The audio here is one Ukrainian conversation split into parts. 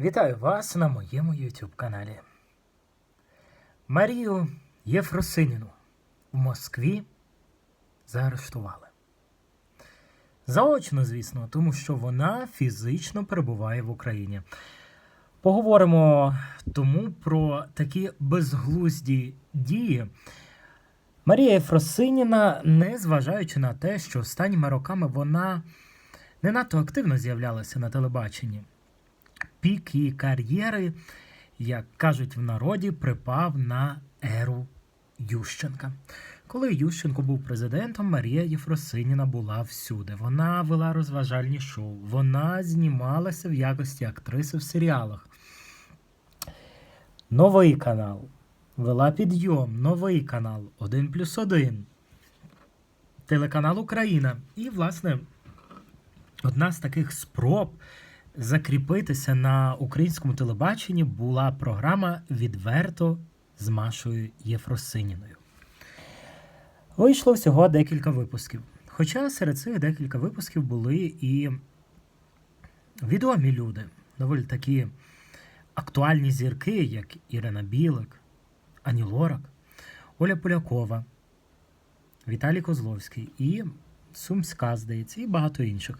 Вітаю вас на моєму YouTube каналі. Марію Єфросиніну в Москві заарештували. Заочно, звісно, тому що вона фізично перебуває в Україні. Поговоримо тому про такі безглузді дії. Марія Єфросиніна, незважаючи на те, що останніми роками вона не надто активно з'являлася на телебаченні пік її кар'єри, як кажуть в народі, припав на еру Ющенка. Коли Ющенко був президентом, Марія Єфросиніна була всюди. Вона вела розважальні шоу, вона знімалася в якості актриси в серіалах. Новий канал. Вела підйом, новий канал 1 плюс 1. Телеканал Україна. І, власне, одна з таких спроб закріпитися на українському телебаченні була програма Відверто з Машою Єфросиніною. Вийшло всього декілька випусків. Хоча серед цих декілька випусків були і відомі люди, доволі такі актуальні зірки, як Ірина Білик, Ані Лорак, Оля Полякова, Віталій Козловський і Сумська, здається, і багато інших.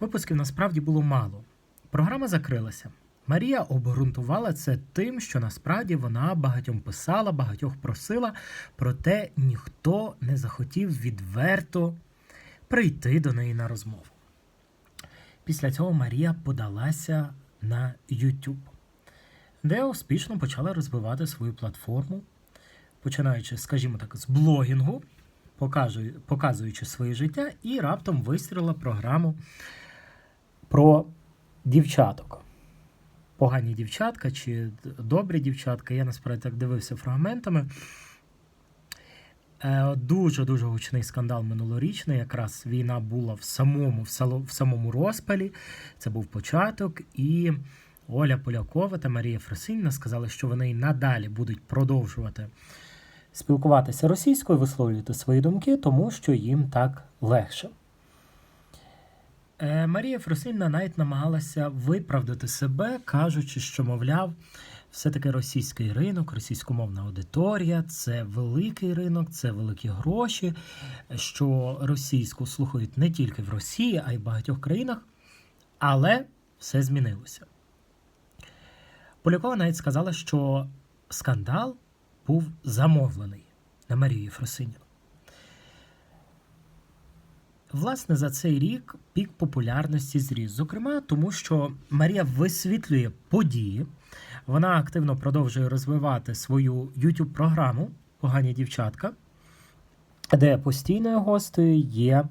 Випусків насправді було мало. Програма закрилася. Марія обґрунтувала це тим, що насправді вона багатьом писала, багатьох просила, проте ніхто не захотів відверто прийти до неї на розмову. Після цього Марія подалася на YouTube, де успішно почала розвивати свою платформу, починаючи, скажімо так, з блогінгу, показуючи своє життя, і раптом вистрілила програму про дівчаток. Погані дівчатка чи добрі дівчатка. Я насправді так дивився фрагментами. Е, Дуже-дуже гучний скандал минулорічний. Якраз війна була в самому, в, самому розпалі. Це був початок. І Оля Полякова та Марія Фросинівна сказали, що вони й надалі будуть продовжувати спілкуватися російською, висловлювати свої думки, тому що їм так легше. Е, Марія Фросинівна навіть намагалася виправдати себе, кажучи, що, мовляв, все-таки російський ринок, російськомовна аудиторія це великий ринок, це великі гроші, що російську слухають не тільки в Росії, а й в багатьох країнах. Але все змінилося. Полякова навіть сказала, що скандал був замовлений на Марію Єфросиніну. Власне, за цей рік пік популярності зріс. Зокрема, тому що Марія висвітлює події, вона активно продовжує розвивати свою youtube програму Погані дівчатка, де постійною гостею є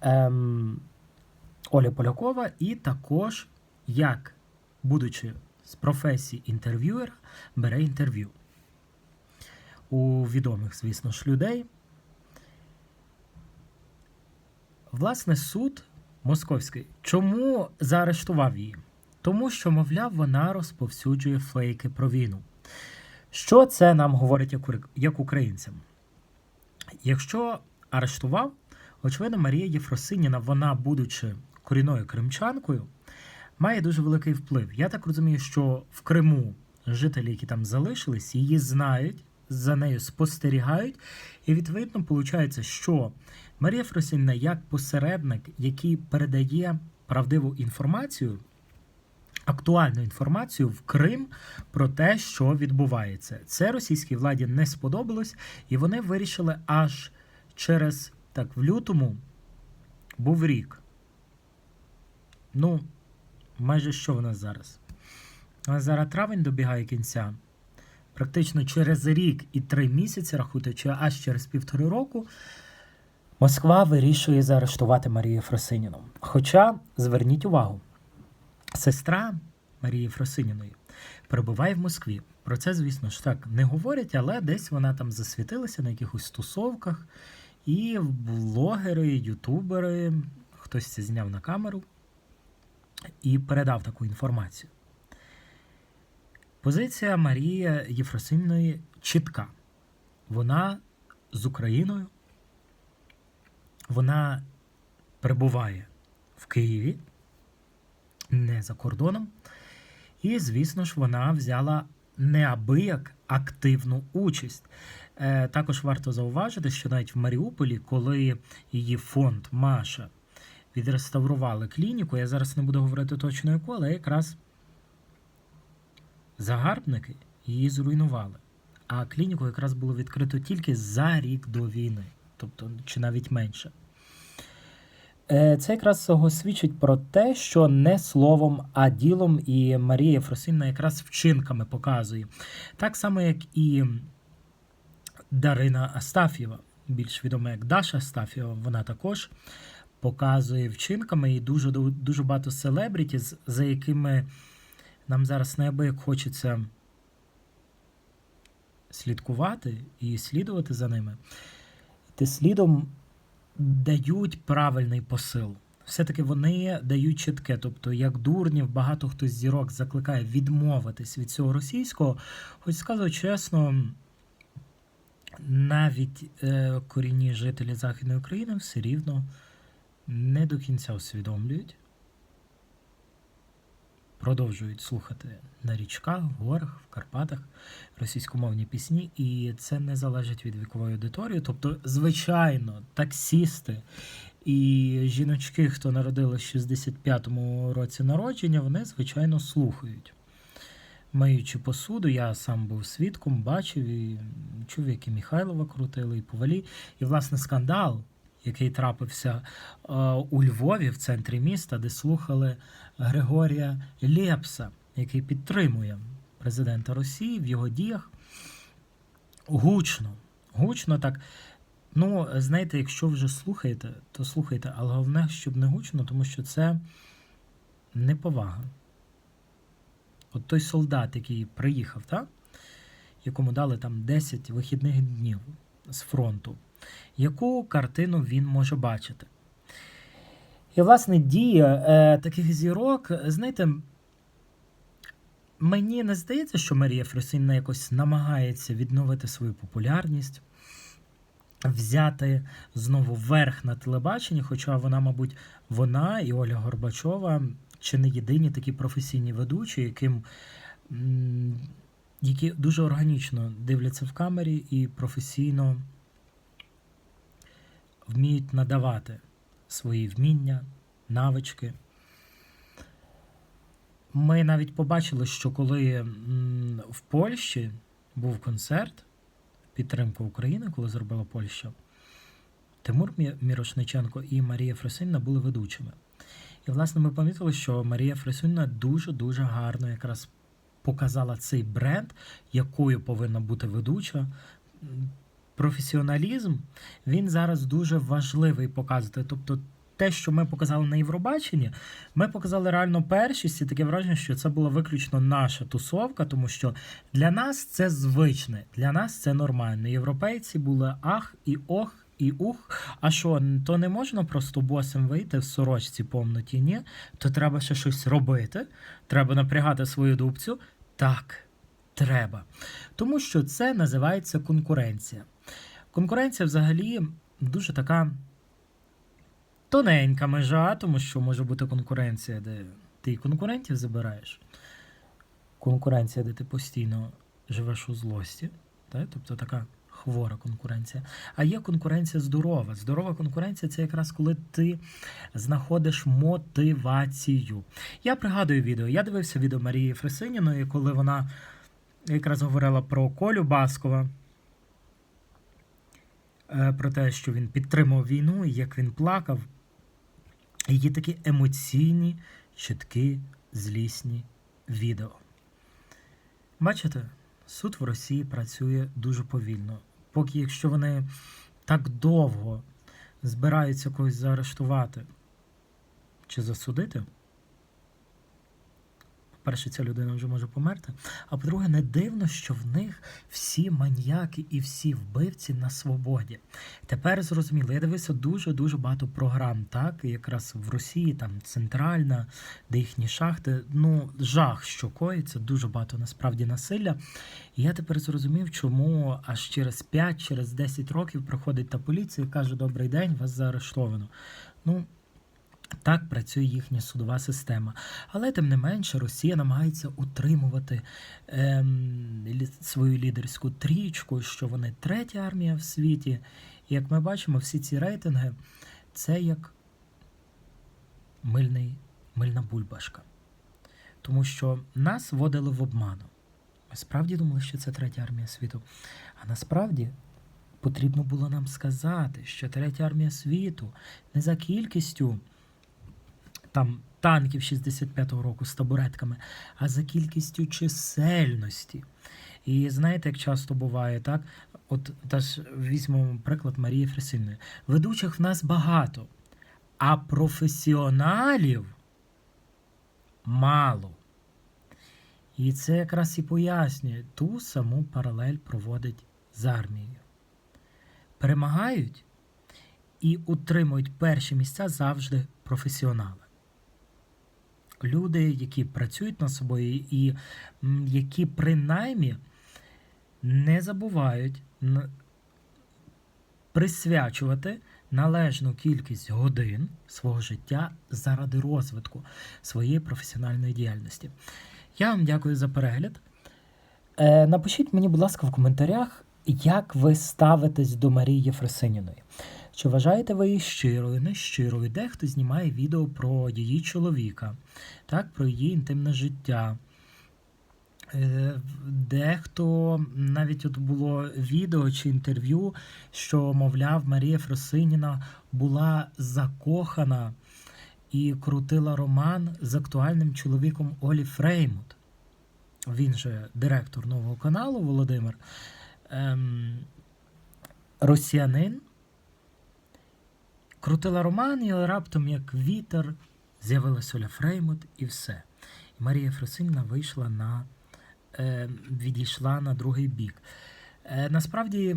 ем, Оля Полякова, і також, як, будучи з професії інтерв'юера, бере інтерв'ю у відомих, звісно ж, людей. Власне, суд московський чому заарештував її? Тому що, мовляв, вона розповсюджує фейки про війну. Що це нам говорить як, українцям? Якщо арештував, очевидно, Марія Єфросиніна, вона, будучи корінною кримчанкою, має дуже великий вплив. Я так розумію, що в Криму жителі, які там залишились, її знають, за нею спостерігають, і відповідно виходить, що Марія Фросінна як посередник, який передає правдиву інформацію, актуальну інформацію в Крим про те, що відбувається. Це російській владі не сподобалось, і вони вирішили аж через так в лютому був рік. Ну, майже що в нас зараз? У нас зараз травень добігає кінця. Практично через рік і три місяці, рахуйте, чи аж через півтори року, Москва вирішує заарештувати Марію Фросиніну. Хоча, зверніть увагу, сестра Марії Фросиніної перебуває в Москві. Про це, звісно ж, так не говорять, але десь вона там засвітилася на якихось тусовках, і блогери, ютубери, хтось це зняв на камеру і передав таку інформацію. Позиція Марії Єфросинної чітка. Вона з Україною, вона перебуває в Києві, не за кордоном. І, звісно ж, вона взяла неабияк активну участь. Е, також варто зауважити, що навіть в Маріуполі, коли її фонд Маша відреставрували клініку, я зараз не буду говорити точно яку, але якраз загарбники її зруйнували. А клініку якраз було відкрито тільки за рік до війни, тобто чи навіть менше. Е, Це якраз свідчить про те, що не словом, а ділом і Марія Фросинна якраз вчинками показує. Так само, як і Дарина Астафєва, більш відома як Даша Астафєва, вона також показує вчинками і дуже дуже багато селебріті, за якими нам зараз неабияк хочеться слідкувати і слідувати за ними. Ти слідом дають правильний посил. Все-таки вони дають чітке. Тобто, як дурнів, багато хто з зірок закликає відмовитись від цього російського. Хоч скажу чесно, навіть е, корінні жителі Західної України все рівно не до кінця усвідомлюють, продовжують слухати на річках, горах, в Карпатах російськомовні пісні, і це не залежить від вікової аудиторії. Тобто, звичайно, таксісти і жіночки, хто народили в 65-му році народження, вони, звичайно, слухають. Миючи посуду, я сам був свідком, бачив і чув, як і Михайлова крутили, і повалі. І, власне, скандал, який трапився е, у Львові, в центрі міста, де слухали Григорія Лепса, який підтримує президента Росії в його діях. Гучно, гучно так. Ну, знаєте, якщо вже слухаєте, то слухайте, але головне, щоб не гучно, тому що це неповага. От той солдат, який приїхав, так? якому дали там 10 вихідних днів з фронту, яку картину він може бачити? І, власне, дія е, таких зірок, знаєте, мені не здається, що Марія Фросинна якось намагається відновити свою популярність, взяти знову верх на телебаченні, хоча вона, мабуть, вона і Оля Горбачова чи не єдині такі професійні ведучі, яким, які дуже органічно дивляться в камері і професійно вміють надавати свої вміння, навички. Ми навіть побачили, що коли в Польщі був концерт підтримка України, коли зробила Польща, Тимур Мірошниченко і Марія Фросинна були ведучими. І, власне, ми помітили, що Марія Фресюнна дуже-дуже гарно якраз показала цей бренд, якою повинна бути ведуча. Професіоналізм він зараз дуже важливий показувати. Тобто, те, що ми показали на Євробаченні, ми показали реально першість, і таке враження, що це була виключно наша тусовка, тому що для нас це звичне, для нас це нормально. Європейці були ах і ох. І ух, а що, то не можна просто босим вийти в сорочці повноті, ні? То треба ще щось робити, треба напрягати свою дубцю. Так, треба. Тому що це називається конкуренція. Конкуренція взагалі дуже така тоненька межа, тому що може бути конкуренція, де ти конкурентів забираєш. Конкуренція, де ти постійно живеш у злості. Так? Тобто така хвора конкуренція. А є конкуренція здорова. Здорова конкуренція це якраз коли ти знаходиш мотивацію. Я пригадую відео. Я дивився відео Марії Фресиніної, коли вона якраз говорила про Колю Баскова. Е, про те, що він підтримав війну і як він плакав. Є такі емоційні, чіткі, злісні відео. Бачите, суд в Росії працює дуже повільно поки якщо вони так довго збираються когось заарештувати чи засудити, по-перше, ця людина вже може померти. А по-друге, не дивно, що в них всі маньяки і всі вбивці на свободі. Тепер зрозуміло, я дивився дуже-дуже багато програм, так, якраз в Росії, там центральна, де їхні шахти. Ну, жах, що коїться, дуже багато насправді насилля. І я тепер зрозумів, чому аж через 5, через 10 років приходить та поліція і каже: Добрий день, вас заарештовано. Ну, Так працює їхня судова система. Але тим не менше Росія намагається утримувати ем, свою лідерську трічку, що вони третя армія в світі. І як ми бачимо, всі ці рейтинги це як мильний, мильна бульбашка. Тому що нас вводили в обману. Ми справді думали, що це третя армія світу. А насправді потрібно було нам сказати, що третя армія світу не за кількістю там танків 65-го року з табуретками, а за кількістю чисельності. І знаєте, як часто буває, так? От теж візьмемо приклад Марії Фресильної. Ведучих в нас багато, а професіоналів мало. І це якраз і пояснює ту саму паралель проводить з армією. Перемагають і утримують перші місця завжди професіонали. Люди, які працюють над собою і які принаймні не забувають присвячувати належну кількість годин свого життя заради розвитку своєї професіональної діяльності. Я вам дякую за перегляд. Е, напишіть мені, будь ласка, в коментарях, як ви ставитесь до Марії Єфросиніної. Чи вважаєте ви її щирою, нещирою? Дехто знімає відео про її чоловіка, так, про її інтимне життя. Е, Дехто навіть от було відео чи інтерв'ю, що, мовляв, Марія Фросиніна була закохана і крутила роман з актуальним чоловіком Олі Фреймут. Він же директор нового каналу Володимир. Ем, росіянин. Крутила роман, і раптом, як вітер, з'явилась Оля Фреймут і все. І Марія Фросинівна вийшла на е, відійшла на другий бік. Е, насправді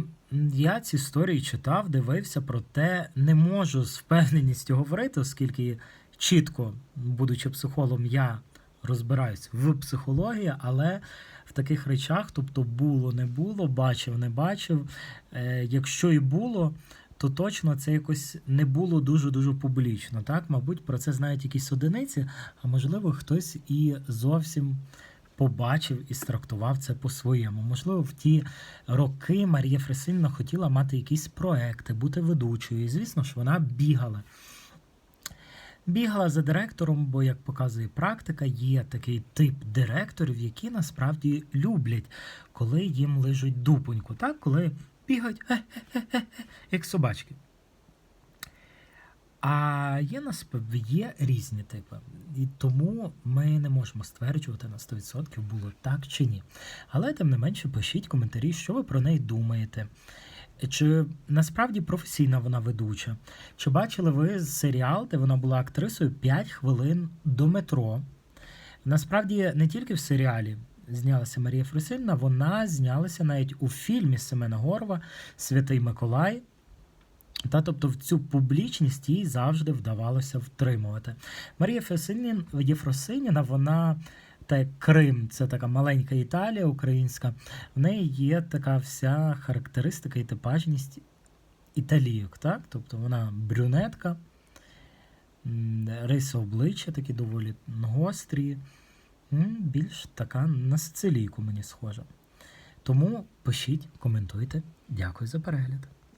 я ці історії читав, дивився, проте не можу з впевненістю говорити, оскільки чітко, будучи психологом, я розбираюсь в психології, але в таких речах, тобто було, не було, бачив, не бачив. Е, якщо і було, то точно це якось не було дуже-дуже публічно. Так, мабуть, про це знають якісь одиниці, а можливо, хтось і зовсім побачив і страктував це по-своєму. Можливо, в ті роки Марія Фресильна хотіла мати якісь проекти, бути ведучою. І звісно ж, вона бігала. Бігала за директором, бо, як показує практика, є такий тип директорів, які насправді люблять, коли їм лижуть дупоньку, так? коли бігають як собачки. А є є різні типи. І тому ми не можемо стверджувати на 100% було так чи ні. Але тим не менше пишіть коментарі, що ви про неї думаєте. Чи насправді професійна вона ведуча? Чи бачили ви серіал, де вона була актрисою 5 хвилин до метро? Насправді не тільки в серіалі знялася Марія Фрусильна, вона знялася навіть у фільмі Семена Горва Святий Миколай. Та тобто в цю публічність їй завжди вдавалося втримувати. Марія Єфросиніна, вона та Крим, це така маленька Італія українська. В неї є така вся характеристика і типажність італійок. Так? Тобто вона брюнетка, риси обличчя такі доволі гострі, більш така на сицилійку мені схожа. Тому пишіть, коментуйте. Дякую за перегляд.